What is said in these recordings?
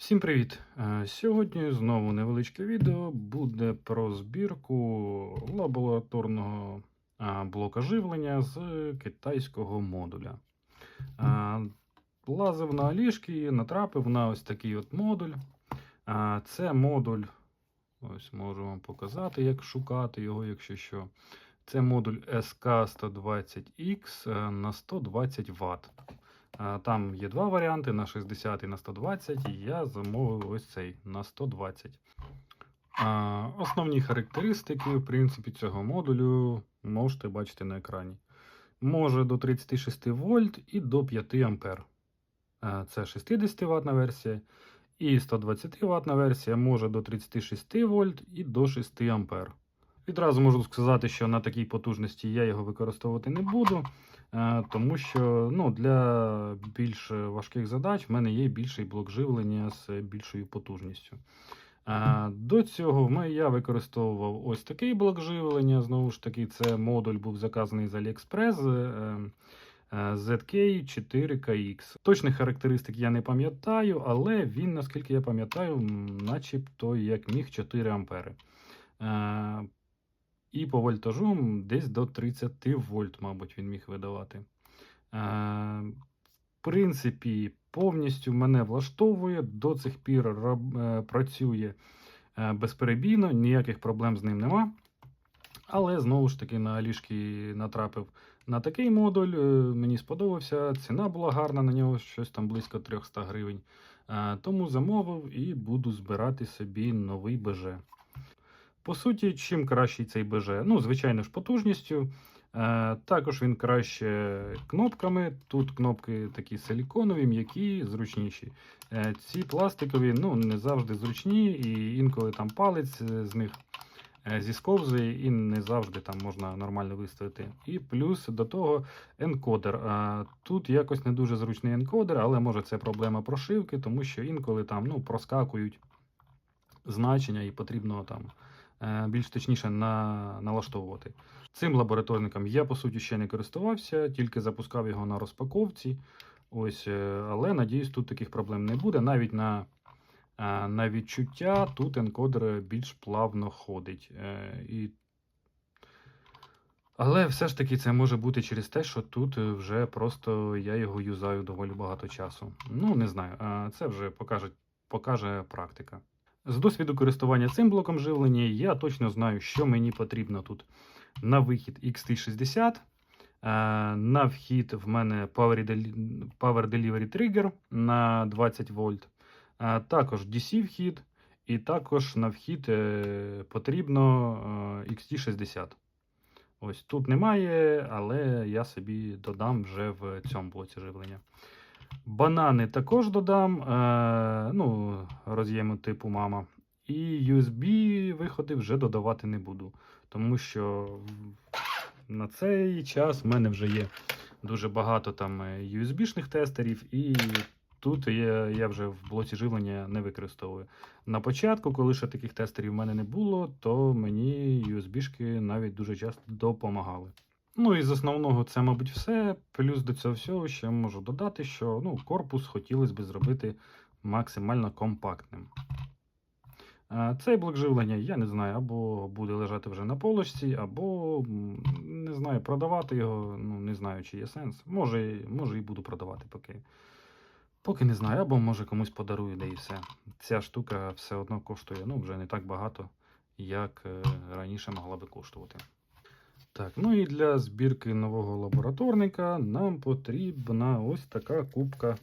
Всім привіт! Е, Сьогодні знову невеличке відео буде про збірку лабораторного е, блока живлення з китайського модуля. Е, Лазив на Алішки і натрапив на ось такий от модуль. Це модуль, ось можу вам показати, як шукати його, якщо що. Це модуль SK120X е, на 120 Вт. Там є два варіанти на 60 і на 120, і я замовив ось цей на 120. А, Основні характеристики, в принципі, цього модулю можете бачити на екрані. Може до 36 вольт і до 5 ампер. Це 60 ватна версія. І 120 ватна версія може до 36 вольт і до 6 ампер. Відразу можу сказати, що на такій потужності я його використовувати не буду. Е, Тому що ну, для більш важких задач в мене є більший блок живлення з більшою потужністю. Е, До цього я використовував ось такий блок живлення. Знову ж таки, це модуль був заказаний з AliExpress е, е, ZK4KX. Точних характеристик я не пам'ятаю, але він, наскільки я пам'ятаю, начебто як міг 4 ампери. І по вольтажу десь до 30 вольт, мабуть, він міг видавати. Е, в принципі, повністю мене влаштовує. До цих пір е, працює е, безперебійно, ніяких проблем з ним нема. Але знову ж таки на Алішки натрапив на такий модуль. Мені сподобався. Ціна була гарна на нього, щось там близько 300 гривень. Тому замовив і буду збирати собі новий БЖ. По суті, чим кращий цей БЖ? Ну, звичайно ж, потужністю. Е, також він краще кнопками. Тут кнопки такі силіконові, м'які, зручніші. Е, ці пластикові ну, не завжди зручні, і інколи там палець е, з них зісковзує, і не завжди там можна нормально виставити. І плюс до того енкодер. Тут якось не дуже зручний енкодер, але може це проблема прошивки, тому що інколи там ну, проскакують значення і потрібно там більш точніше на, налаштовувати. Цим лабораторником я по суті ще не користувався, тільки запускав його на розпаковці. Ось, е, але надіюсь, тут таких проблем не буде. Навіть на, е, на відчуття тут енкодер більш плавно ходить. Е, І... Але все ж таки це може бути через те, що тут е, вже просто я його юзаю доволі багато часу. Ну, не знаю, е, це вже покаже, покаже практика. З досвіду користування цим блоком живлення я точно знаю, що мені потрібно тут на вихід XT60. е, На вхід в мене Power Delivery Trigger на 20 вольт. е, Також DC вхід, і також на вхід е, потрібно е, XT60. Ось тут немає, але я собі додам вже в цьому блоці живлення. Банани також додам, е, ну, роз'єму типу мама. І USB виходи вже додавати не буду. Тому що на цей час в мене вже є дуже багато там е, USB-шних тестерів, і тут я, я вже в блоці живлення не використовую. На початку, коли ще таких тестерів в мене не було, то мені USB-шки навіть дуже часто допомагали. Ну і з основного це, мабуть, все. Плюс до цього всього ще можу додати, що ну, корпус хотілося б зробити максимально компактним. Цей блок живлення, я не знаю, або буде лежати вже на полочці, або не знаю, продавати його, ну не знаю, чи є сенс. Може, може і буду продавати поки. Поки не знаю, або може комусь подарую, де і все. Ця штука все одно коштує ну, вже не так багато, як е, раніше могла би коштувати. Так, ну і для збірки нового лабораторника нам потрібна ось така кубка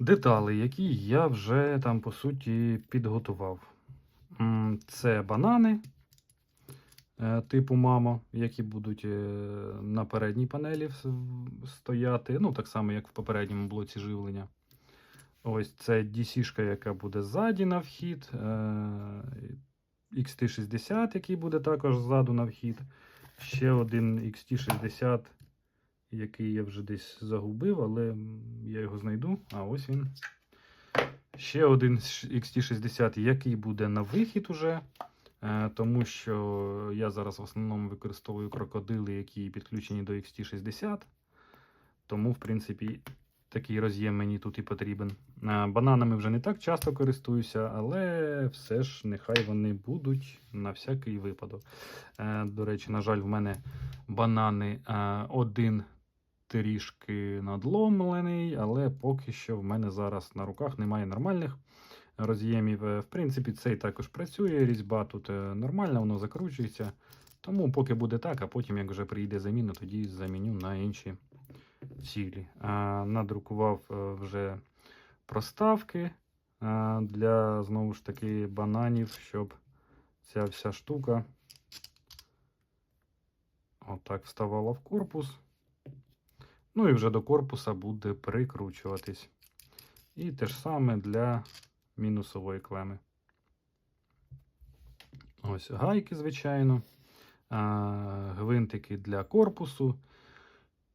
деталей, які я вже там по суті підготував. Це банани е, типу мамо, які будуть е, на передній панелі стояти. Ну, так само, як в попередньому блоці живлення. Ось це DC-шка, яка буде ззаді на вхід. Е, XT60, який буде також ззаду на вхід. Ще один XT60, який я вже десь загубив, але я його знайду. А ось він. Ще один XT60, який буде на вихід уже. е, Тому що я зараз в основному використовую крокодили, які підключені до XT60. Тому, в принципі, такий роз'єм мені тут і потрібен. Бананами вже не так часто користуюся, але все ж нехай вони будуть на всякий випадок. Е, До речі, на жаль, в мене банани е, один трішки надломлений, але поки що в мене зараз на руках немає нормальних роз'ємів. Е, В принципі, цей також працює. Різьба тут нормальна, воно закручується. Тому поки буде так, а потім, як вже прийде заміна, тоді заміню на інші цілі. Надрукував е, вже проставки для знову ж таки бананів, щоб ця вся штука отак вставала в корпус. Ну і вже до корпуса буде прикручуватись. І те ж саме для мінусової клеми. Ось гайки, звичайно, гвинтики для корпусу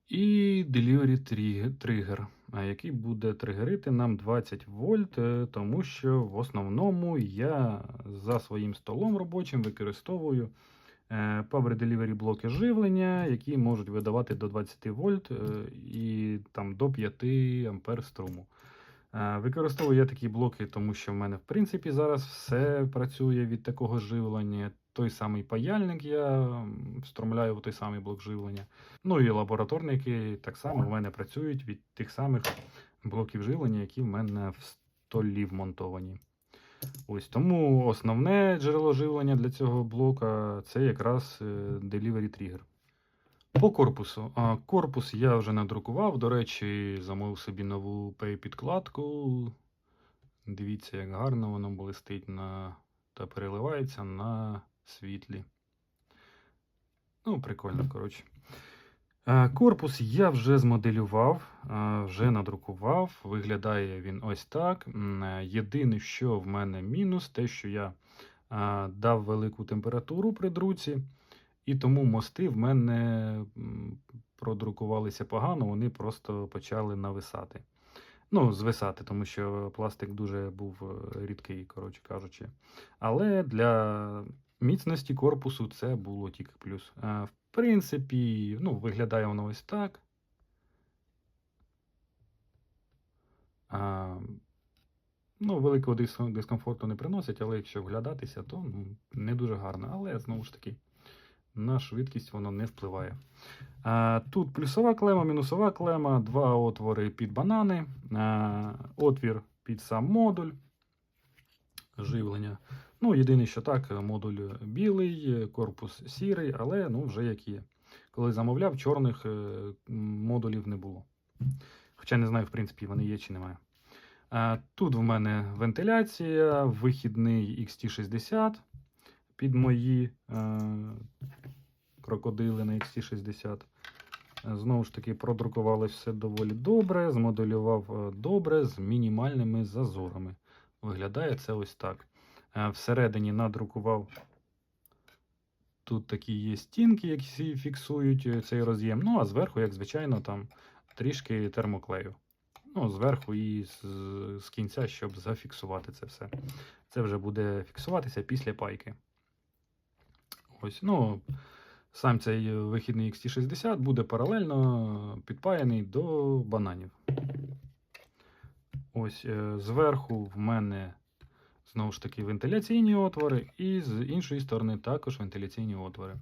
і Delivery тригер, який буде тригерити нам 20 вольт, е, тому що в основному я за своїм столом робочим використовую е, Power Delivery блоки живлення, які можуть видавати до 20 вольт е, і там до 5 ампер струму. Використовую я такі блоки, тому що в мене, в принципі, зараз все працює від такого живлення. Той самий паяльник я встромляю в той самий блок живлення. Ну і лабораторники так само в мене працюють від тих самих блоків живлення, які в мене в столі вмонтовані. Ось тому основне джерело живлення для цього блока це якраз е, Delivery Trigger. По корпусу. Корпус я вже надрукував. До речі, замовив собі нову пей-підкладку. Дивіться, як гарно воно блистить на... та переливається на світлі. Ну, прикольно, коротше. Е, Корпус я вже змоделював, е, вже надрукував. Виглядає він ось так. Е, Єдине, що в мене мінус, те, що я дав велику температуру при друці, і тому мости в мене продрукувалися погано, вони просто почали нависати. Ну, звисати, тому що пластик дуже був рідкий, коротше кажучи. Але для міцності корпусу це було тільки плюс. В принципі, ну, виглядає воно ось так. Ну, великого дис- дискомфорту не приносить, але якщо вглядатися, то ну, не дуже гарно. Але знову ж таки, на швидкість воно не впливає. А, тут плюсова клема, мінусова клема, два отвори під банани, а, отвір під сам модуль живлення. Ну, єдине, що так, модуль білий, корпус сірий, але ну, вже як є. Коли замовляв, чорних е, модулів не було. Хоча не знаю, в принципі, вони є чи немає. Тут в мене вентиляція, вихідний XT60 під мої е, крокодили на XT60. Е, Знову ж таки, продрукувалось все доволі добре, змоделював е, добре з мінімальними зазорами. Виглядає це ось так. Е, Всередині надрукував. Тут такі є стінки, які фіксують е, цей роз'єм. Ну, а зверху, як звичайно, там трішки термоклею. Ну, зверху і з, з кінця, щоб зафіксувати це все. Це вже буде фіксуватися після пайки. Ось, ну, сам цей вихідний XT60 буде паралельно підпаяний до бананів. Ось е, зверху в мене знову ж таки вентиляційні отвори, і з іншої сторони також вентиляційні отвори.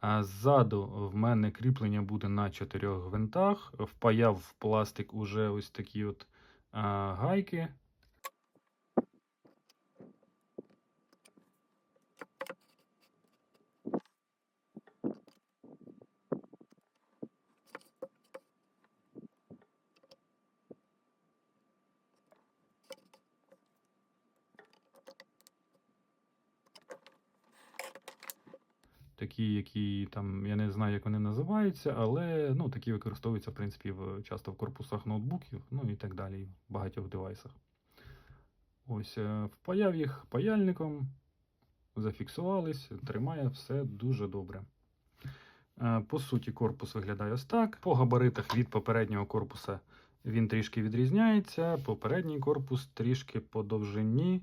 А ззаду в мене кріплення буде на чотирьох гвинтах. Впаяв в пластик уже ось такі от а, гайки. Такі, які там, я не знаю, як вони називаються, але ну, такі використовуються, в принципі, в, часто в корпусах ноутбуків, ну і так далі, в багатьох девайсах. Ось, е, впаяв їх паяльником, зафіксувались, тримає все дуже добре. Е, По суті, корпус виглядає ось так. По габаритах від попереднього корпуса він трішки відрізняється. Попередній корпус трішки по довжині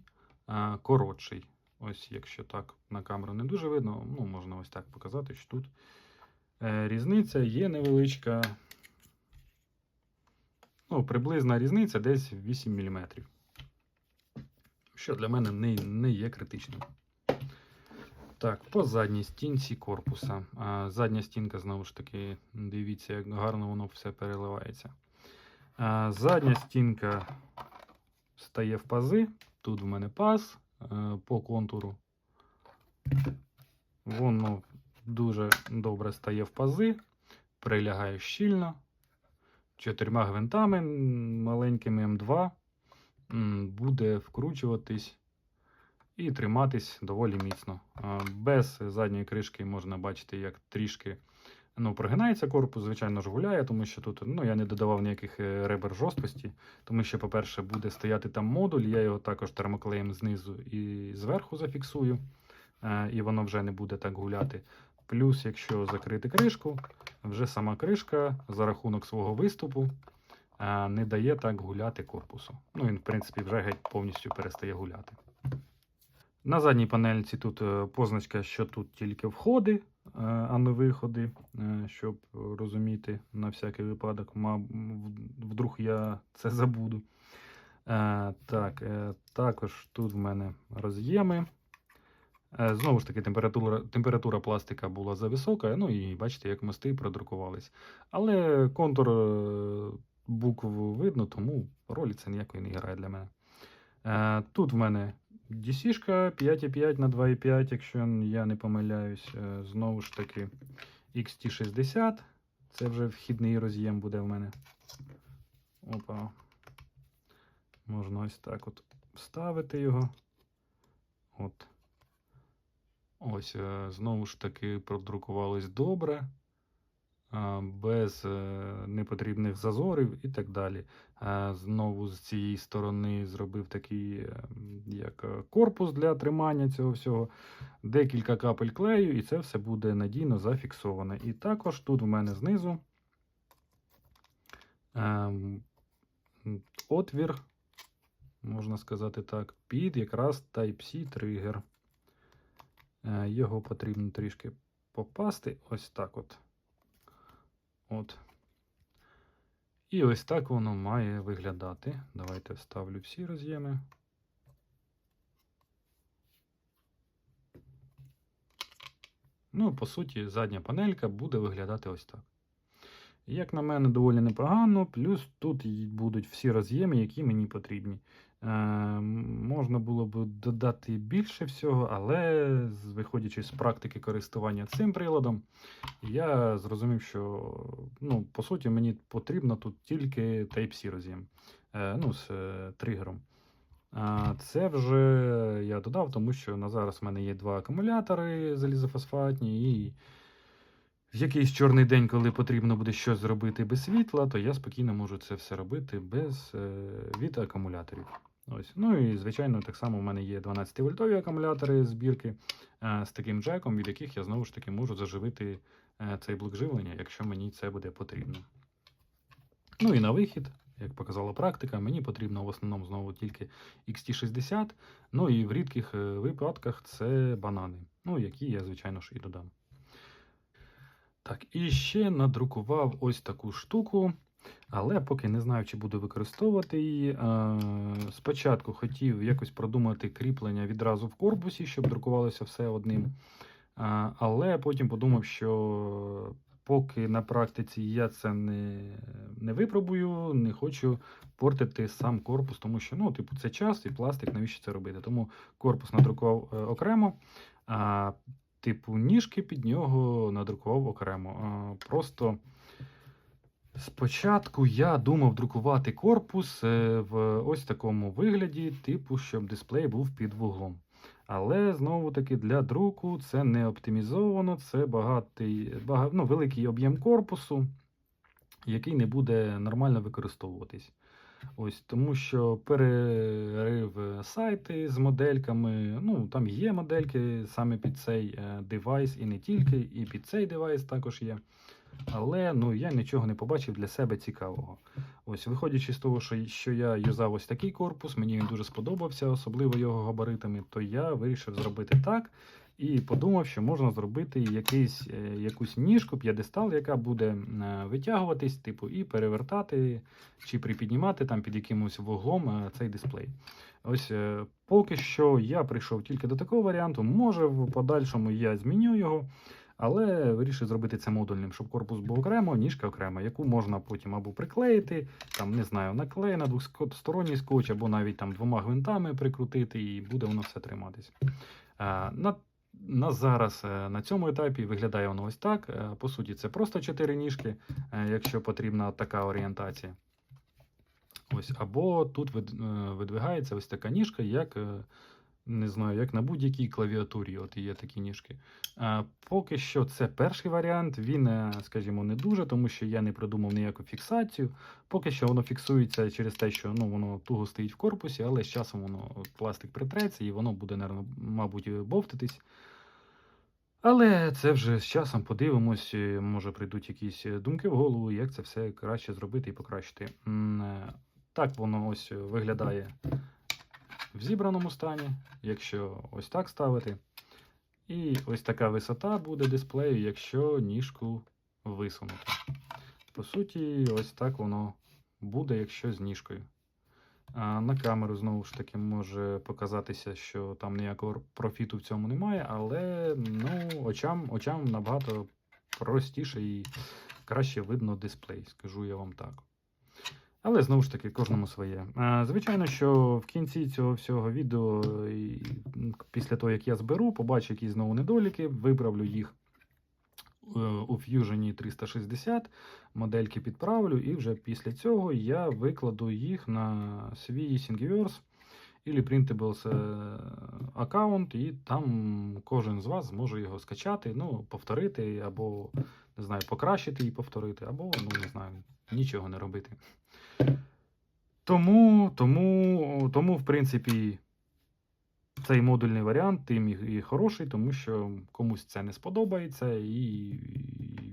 е, коротший. Ось, якщо так на камеру не дуже видно, ну, можна ось так показати, що тут е, різниця є невеличка. Ну, приблизна різниця десь 8 мм. Що для мене не, не є критичним. Так, по задній стінці корпуса. А, задня стінка, знову ж таки, дивіться, як гарно воно все переливається. А, задня стінка стає в пази. Тут в мене паз по контуру. Воно дуже добре стає в пази, прилягає щільно. Чотирма гвинтами маленькими М2 буде вкручуватись і триматись доволі міцно. Без задньої кришки можна бачити, як трішки ну, прогинається корпус, звичайно ж гуляє, тому що тут ну, я не додавав ніяких е, ребер жорсткості, тому що, по-перше, буде стояти там модуль, я його також термоклеєм знизу і зверху зафіксую, е, і воно вже не буде так гуляти. Плюс, якщо закрити кришку, вже сама кришка за рахунок свого виступу е, не дає так гуляти корпусу. Ну, він, в принципі, вже геть повністю перестає гуляти. На задній панельці тут позначка, що тут тільки входи, а не виходи, е, щоб розуміти на всякий випадок, вдруг я це забуду. Е, Так, е, також тут в мене роз'єми. Е, Знову ж таки, температура, температура пластика була зависока, ну і бачите, як мости продрукувались. Але контур е, букв видно, тому ролі це ніякої не грає для мене. Е, Тут в мене DC-шка 5,5 на 2,5, якщо я не помиляюсь. Е, Знову ж таки, XT60. Це вже вхідний роз'єм буде в мене. Опа. Можна ось так от вставити його. От. Ось, е, знову ж таки, продрукувалось добре, без е, непотрібних зазорів і так далі. Знову з цієї сторони зробив такий е, як е, корпус для тримання цього всього. Декілька капель клею, і це все буде надійно зафіксоване. І також тут в мене знизу ем, отвір, можна сказати так, під якраз Type-C тригер. Його потрібно трішки попасти. Ось так от. От. І ось так воно має виглядати. Давайте вставлю всі роз'єми. Ну, по суті, задня панелька буде виглядати ось так. Як на мене, доволі непогано, плюс тут будуть всі роз'єми, які мені потрібні. Е, можна було б додати більше всього, але виходячи з практики користування цим приладом, я зрозумів, що ну, по суті мені потрібно тут тільки Type-C роз'єм е, ну, з е, тригером. Це вже я додав, тому що на зараз в мене є два акумулятори залізофосфатні, і в якийсь чорний день, коли потрібно буде щось зробити без світла, то я спокійно можу це все робити без від акумуляторів. Ось. Ну і звичайно, так само в мене є 12-вольтові акумулятори збірки е, з таким джеком, від яких я знову ж таки можу заживити е, цей блок живлення, якщо мені це буде потрібно. Ну і на вихід, як показала практика, мені потрібно в основному знову тільки XT60, ну і в рідких е, випадках це банани, ну які я, звичайно ж, і додам. Так, і ще надрукував ось таку штуку, але поки не знаю, чи буду використовувати її. Е, Спочатку хотів якось продумати кріплення відразу в корпусі, щоб друкувалося все одним. Але потім подумав, що поки на практиці я це не, не випробую, не хочу портити сам корпус, тому що ну, типу, це час і пластик, навіщо це робити. Тому корпус надрукував е, окремо, а типу ніжки під нього надрукував окремо. А, Просто спочатку я думав друкувати корпус е, в ось такому вигляді, типу, щоб дисплей був під вуглом. Але знову таки для друку це не оптимізовано, це багатий, бага, ну, великий об'єм корпусу, який не буде нормально використовуватись. Ось, тому що перерив сайти з модельками. Ну, там є модельки саме під цей е, девайс, і не тільки, і під цей девайс також є. Але ну, я нічого не побачив для себе цікавого. Ось, виходячи з того, що, що я юзав ось такий корпус, мені він дуже сподобався, особливо його габаритами, то я вирішив зробити так, і подумав, що можна зробити якийсь, е, якусь ніжку, п'єдестал, яка буде е, витягуватись, типу, і перевертати чи припіднімати там під якимось вуглом е, цей дисплей. Ось поки що я прийшов тільки до такого варіанту. Може, в подальшому я зміню його, але вирішив зробити це модульним, щоб корпус був окремо, ніжка окремо, яку можна потім або приклеїти, там не знаю, наклеї на двосторонній скотч, або навіть там двома гвинтами прикрутити, і буде воно все триматись. Е, На, на зараз е, на цьому етапі виглядає воно ось так. Е, По суті, це просто чотири ніжки, якщо потрібна така орієнтація. Ось, або тут вид- видвигається ось така ніжка, як, не знаю, як на будь-якій клавіатурі. От є такі ніжки. Е, Поки що це перший варіант. Він, е, скажімо, не дуже, тому що я не придумав ніяку фіксацію. Поки що воно фіксується через те, що ну, воно туго стоїть в корпусі, але з часом воно пластик притреться і воно буде, наверно, мабуть, бовтатись. Але це вже з часом подивимось, е, може прийдуть якісь е, думки в голову, як це все краще зробити і покращити. Так воно ось виглядає в зібраному стані, якщо ось так ставити. І ось така висота буде дисплею, якщо ніжку висунути. По суті, ось так воно буде, якщо з ніжкою. А на камеру знову ж таки може показатися, що там ніякого профіту в цьому немає, але ну, очам, очам набагато простіше і краще видно дисплей, скажу я вам так. Але знову ж таки, кожному своє. Звичайно, що в кінці цього всього відео, після того, як я зберу, побачу якісь знову недоліки, виправлю їх е, у Fusion 360, модельки підправлю, і вже після цього я викладу їх на свій Thingiverse или Printables е, аккаунт, і там кожен з вас зможе його скачати, ну, повторити, або не знаю, покращити і повторити, або, ну не знаю, нічого не робити. Тому, тому, тому, в принципі, цей модульний варіант тим і, хороший, тому що комусь це не сподобається, і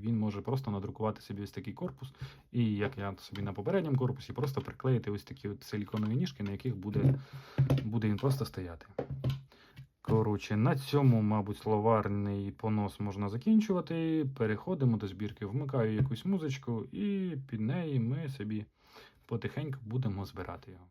він може просто надрукувати собі ось такий корпус. І як я собі на попередньому корпусі, просто приклеїти ось такі от силіконові ніжки, на яких буде, буде він просто стояти. Коротше, на цьому, мабуть, словарний понос можна закінчувати. Переходимо до збірки. Вмикаю якусь музичку, і під неї ми собі потихеньку будемо збирати його.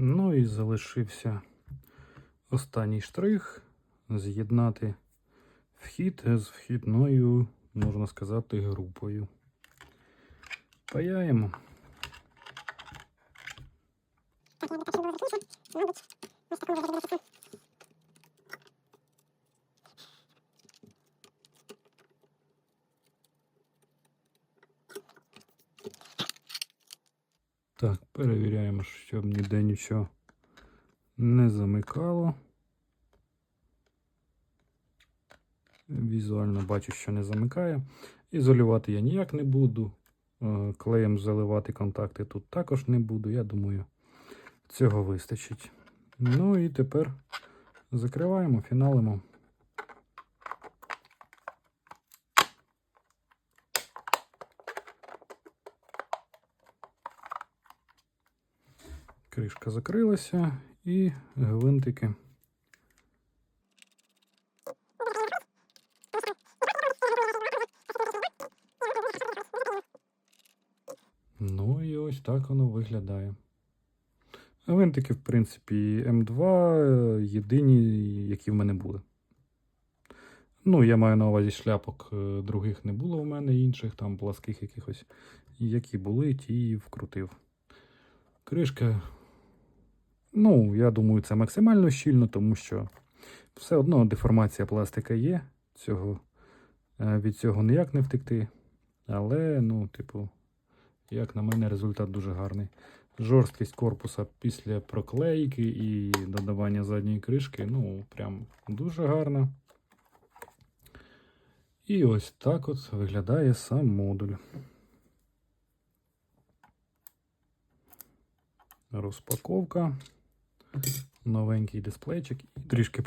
Ну і залишився останній штрих з'єднати вхід з вхідною, можна сказати, групою. Паяємо. Так, перевіряємо, щоб ніде нічого не замикало. Візуально бачу, що не замикає. Ізолювати я ніяк не буду. Е, Клеєм заливати контакти тут також не буду. Я думаю, цього вистачить. Ну і тепер закриваємо, фіналимо. Кришка закрилася і гвинтики. Ну і ось так воно виглядає. Гвинтики, в принципі, М2 е, єдині, які в мене були. Ну, я маю на увазі шляпок е, других не було в мене, інших, там пласких якихось. Які були, ті і вкрутив. Кришка. Ну, я думаю, це максимально щільно, тому що все одно деформація пластика є. Цього, е, від цього ніяк не втекти. Але, ну, типу, як на мене, результат дуже гарний. Жорсткість корпуса після проклейки і додавання задньої кришки, ну, прям дуже гарна. І ось так от виглядає сам модуль. Розпаковка. Новенький дисплейчик. Трішки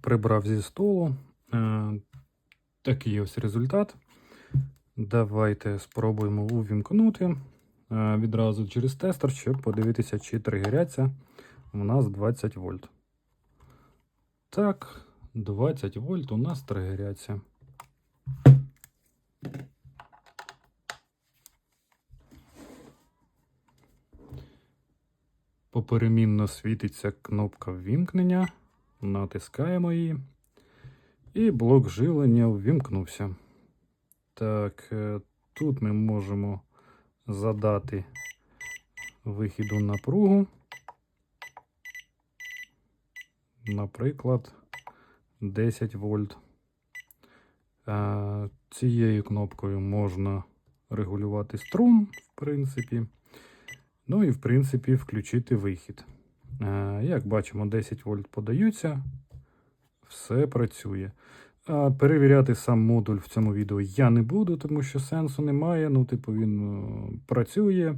прибрав зі столу. Е, такий ось результат. Давайте спробуємо увімкнути е, відразу через тестер, щоб подивитися, чи тригеряться у нас 20 вольт. Так, 20 вольт у нас тригеряться. Поперемінно світиться кнопка ввімкнення. Натискаємо її. І блок живлення ввімкнувся. Так, е, тут ми можемо задати вихіду напругу. Наприклад, 10 вольт. Е, Цією кнопкою можна регулювати струм, в принципі. Ну і, в принципі, включити вихід. Е, Як бачимо, 10 вольт подаються, все працює. Перевіряти сам модуль в цьому відео я не буду, тому що сенсу немає. Ну, типу, він е, працює,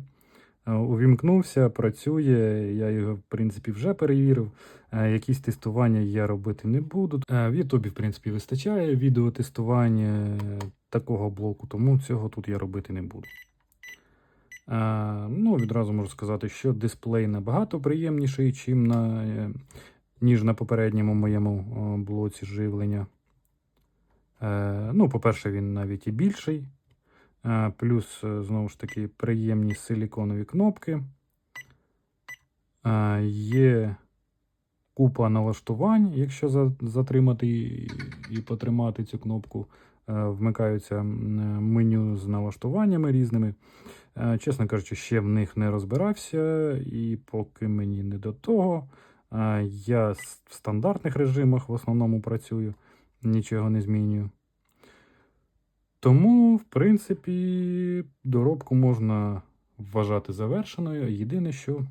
е, увімкнувся, працює. Я його, в принципі, вже перевірив. Якісь тестування я робити не буду. В Ютубі, в принципі, вистачає відеотестування такого блоку, тому цього тут я робити не буду. Е, Ну, відразу можу сказати, що дисплей набагато приємніший, чим на, е, ніж на попередньому моєму е, блоці живлення. Ну, по-перше, він навіть і більший. Плюс, знову ж таки, приємні силіконові кнопки. Є купа налаштувань, якщо за- затримати і потримати цю кнопку. Е, Вмикаються меню з налаштуваннями різними. Е, Чесно кажучи, ще в них не розбирався, і поки мені не до того. Е, Я в стандартних режимах в основному працюю, нічого не змінюю. Тому, в принципі, доробку можна вважати завершеною. Єдине, що,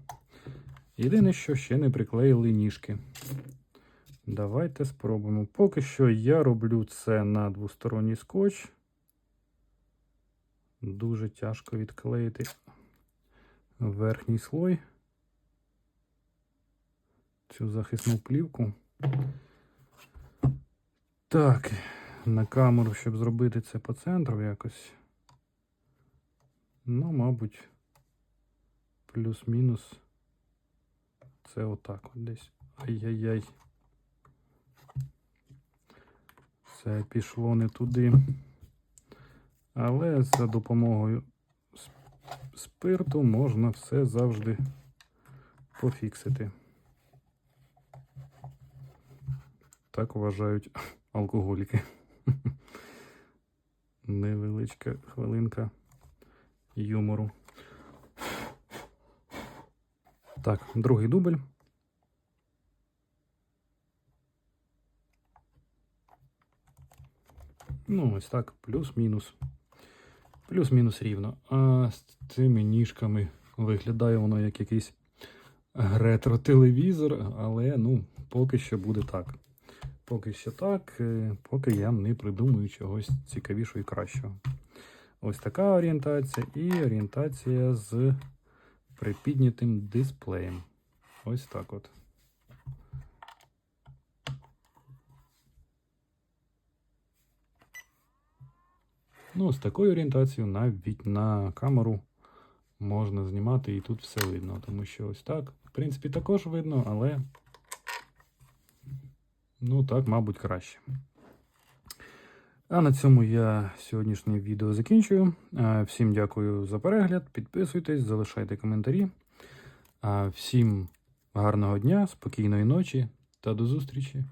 єдине, що ще не приклеїли ніжки. Давайте спробуємо. Поки що я роблю це на двосторонній скотч. Дуже тяжко відклеїти верхній слой. Цю захисну плівку. Так, на камеру, щоб зробити це по центру якось. Ну, мабуть, плюс-мінус. Це отак от десь. Ай-яй-яй. Це пішло не туди. Але за допомогою спирту можна все завжди пофіксити. Так вважають алкоголіки. Невеличка хвилинка юмору. Так, другий дубль. Ну, ось так, плюс-мінус. Плюс-мінус рівно. А з цими ніжками виглядає воно як якийсь ретро-телевізор, але ну, поки що буде так. Поки що так, е, поки я не придумаю чогось цікавішого і кращого. Ось така орієнтація і орієнтація з припіднятим дисплеєм. Ось так от. Ну, з такою орієнтацією навіть на камеру можна знімати і тут все видно, тому що ось так. В принципі, також видно, але ну так, мабуть, краще. А на цьому я сьогоднішнє відео закінчую. Всім дякую за перегляд. Підписуйтесь, залишайте коментарі. Всім гарного дня, спокійної ночі та до зустрічі!